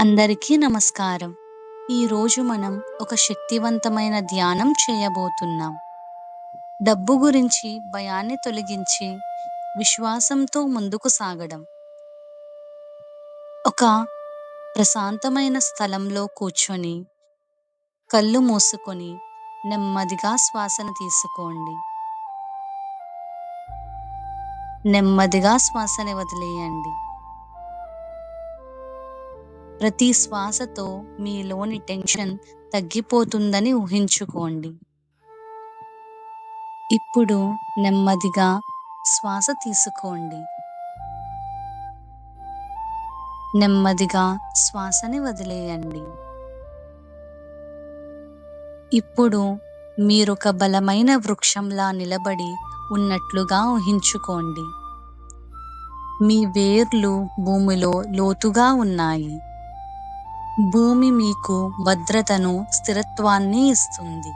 అందరికీ నమస్కారం. ఈరోజు మనం ఒక శక్తివంతమైన ధ్యానం చేయబోతున్నాం. డబ్బు గురించి భయాన్ని తొలగించి విశ్వాసంతో ముందుకు సాగడం. ఒక ప్రశాంతమైన స్థలంలో కూర్చొని కళ్ళు మూసుకొని నెమ్మదిగా శ్వాసన తీసుకోండి. నెమ్మదిగా శ్వాసని వదిలేయండి. ప్రతి శ్వాసతో మీలోని టెన్షన్ తగ్గిపోతుందని ఊహించుకోండి. ఇప్పుడు నెమ్మదిగా శ్వాస తీసుకోండి. నెమ్మదిగా శ్వాసని వదిలేయండి. ఇప్పుడు మీరొక బలమైన వృక్షంలా నిలబడి ఉన్నట్లుగా ఊహించుకోండి. మీ వేర్లు భూమిలో లోతుగా ఉన్నాయి. భూమి మీకు భద్రతను స్థిరత్వాన్ని ఇస్తుంది.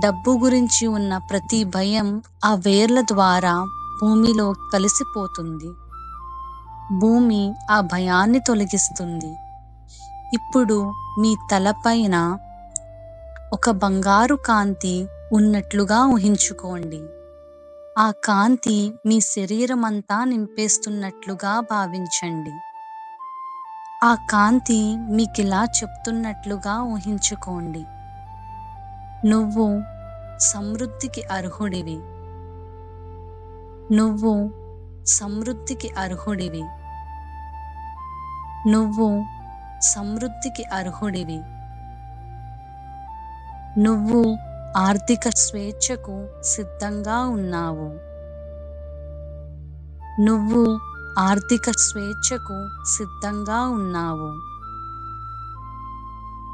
డబ్బు గురించి ఉన్న ప్రతి భయం ఆ వేర్ల ద్వారా భూమిలో కలిసిపోతుంది. భూమి ఆ భయాన్ని తొలగిస్తుంది. ఇప్పుడు మీ తలపైన ఒక బంగారు కాంతి ఉన్నట్లుగా ఊహించుకోండి. ఆ కాంతి మీ శరీరమంతా నింపేస్తున్నట్లుగా భావించండి. ఆ కాంతి మీకిలా చెప్తున్నట్లుగా ఊహించుకోండి. నువ్వు సమృద్ధికి అర్హుడివి. నువ్వు సమృద్ధికి అర్హుడివి. నువ్వు సమృద్ధికి అర్హుడివి. నువ్వు ఆర్థిక స్వేచ్ఛకు సిద్ధంగా ఉన్నావు. నువ్వు ఆర్థిక స్వేచ్ఛకు సిద్ధంగా ఉన్నావు.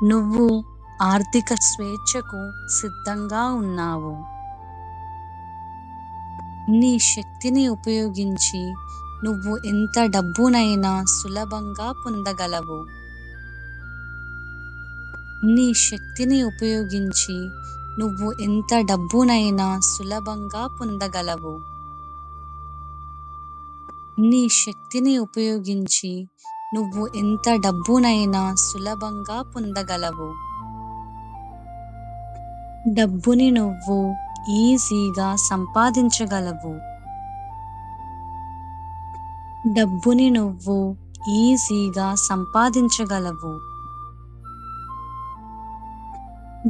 నువ్వు ఆర్థిక స్వేచ్ఛకు సిద్ధంగా ఉన్నావు. నీ శక్తిని ఉపయోగించి నువ్వు ఎంత డబ్బునైనా సులభంగా పొందగలవు. నీ శక్తిని ఉపయోగించి నువ్వు ఎంత డబ్బునైనా సులభంగా పొందగలవు. నీ శక్తిని ఉపయోగించి నువ్వు ఎంత డబ్బునైనా సులభంగా పొందగలవు. డబ్బుని నువ్వు ఈజీగా సంపాదించగలవు. డబ్బుని నువ్వు ఈజీగా సంపాదించగలవు.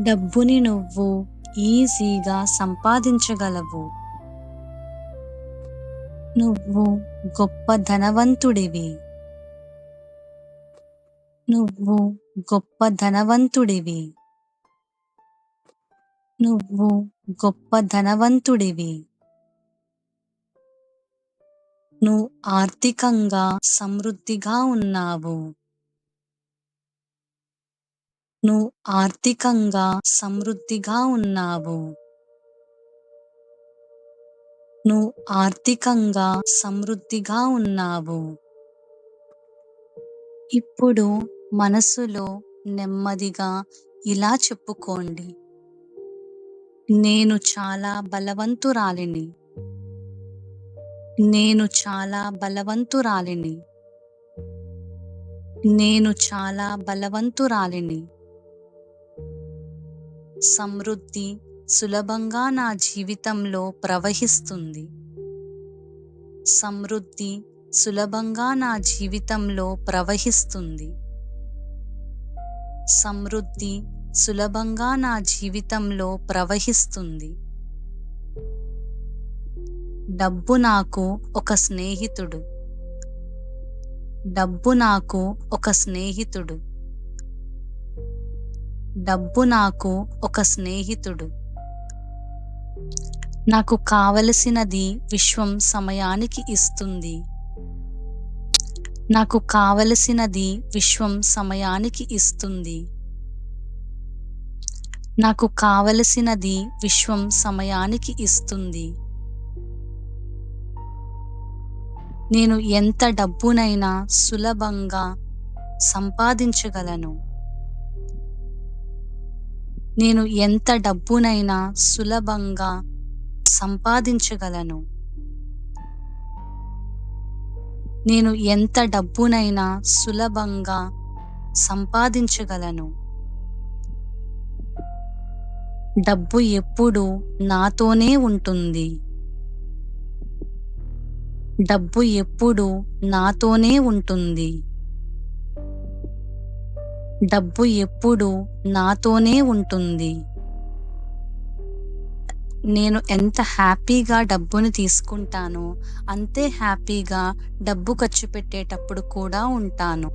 డబ్బుని నువ్వు ఈజీగా సంపాదించగలవు. నువ్వు గొప్ప ధనవంతుడివి. నువ్వు గొప్ప ధనవంతుడివి. నువ్వు గొప్ప ధనవంతుడివి. నువ్వు ఆర్థికంగా సమృద్ధిగా ఉన్నావు. నువ్వు ఆర్థికంగా సమృద్ధిగా ఉన్నావు. నువ్వు ఆర్థికంగా సమృద్ధిగా ఉన్నావు. ఇప్పుడు మనసులో నెమ్మదిగా ఇలా చెప్పుకోండి. నేను చాలా బలవంతురాలిని. నేను చాలా బలవంతురాలిని. నేను చాలా బలవంతురాలిని. సమృద్ధి సులభంగా నా జీవితంలో ప్రవహిస్తుంది. సమృద్ధి సులభంగా నా జీవితంలో ప్రవహిస్తుంది. సమృద్ధి సులభంగా నా జీవితంలో ప్రవహిస్తుంది. డబ్బు నాకు ఒక స్నేహితుడు. డబ్బు నాకు ఒక స్నేహితుడు. డబ్బు నాకు ఒక స్నేహితుడు. నాకు కావలసినది విశ్వం సమయానికి ఇస్తుంది. నాకు కావలసినది విశ్వం సమయానికి ఇస్తుంది. నాకు కావలసినది విశ్వం సమయానికి ఇస్తుంది. నేను ఎంత డబ్బునైనా సులభంగా సంపాదించగలను. నేను ఎంత డబ్బునైనా సులభంగా సంపాదించగలను. నేను ఎంత డబ్బునైనా సులభంగా సంపాదించగలను. డబ్బు ఎప్పుడు నాతోనే ఉంటుంది. డబ్బు ఎప్పుడు నాతోనే ఉంటుంది. డబ్బు ఎప్పుడు నాతోనే ఉంటుంది. నేను ఎంత హ్యాపీగా డబ్బును తీసుకుంటానో అంతే హ్యాపీగా డబ్బు ఖర్చు పెట్టేటప్పుడు కూడా ఉంటాను.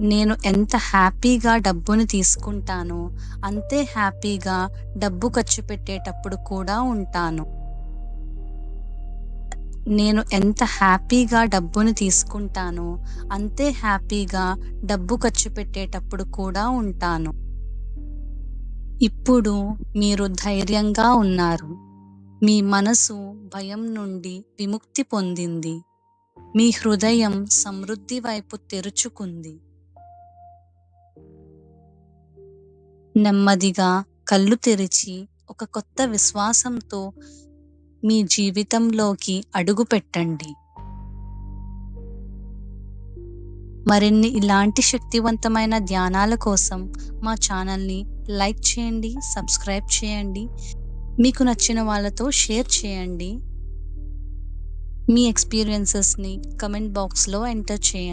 నేను ఎంత హ్యాపీగా డబ్బును తీసుకుంటానో అంతే హ్యాపీగా డబ్బు ఖర్చు పెట్టేటప్పుడు కూడా ఉంటాను. నేను ఎంత హ్యాపీగా డబ్బును తీసుకుంటానో అంతే హ్యాపీగా డబ్బు ఖర్చు పెట్టేటప్పుడు కూడా ఉంటాను. ఇప్పుడు మీరు ధైర్యంగా ఉన్నారు. మీ మనసు భయం నుండి విముక్తి పొందింది. మీ హృదయం సమృద్ధి వైపు తెరుచుకుంది. నెమ్మదిగా కళ్ళు తెరిచి ఒక కొత్త విశ్వాసంతో మీ జీవితంలోకి అడుగు పెట్టండి. మరిన్ని ఇలాంటి శక్తివంతమైన ధ్యానాల కోసం మా ఛానల్ని లైక్ చేయండి సబ్స్క్రైబ్ చేయండి. మీకు నచ్చిన వాళ్ళతో షేర్ చేయండి. మీ ఎక్స్పీరియన్సెస్ని కమెంట్ బాక్స్లో ఎంటర్ చేయండి.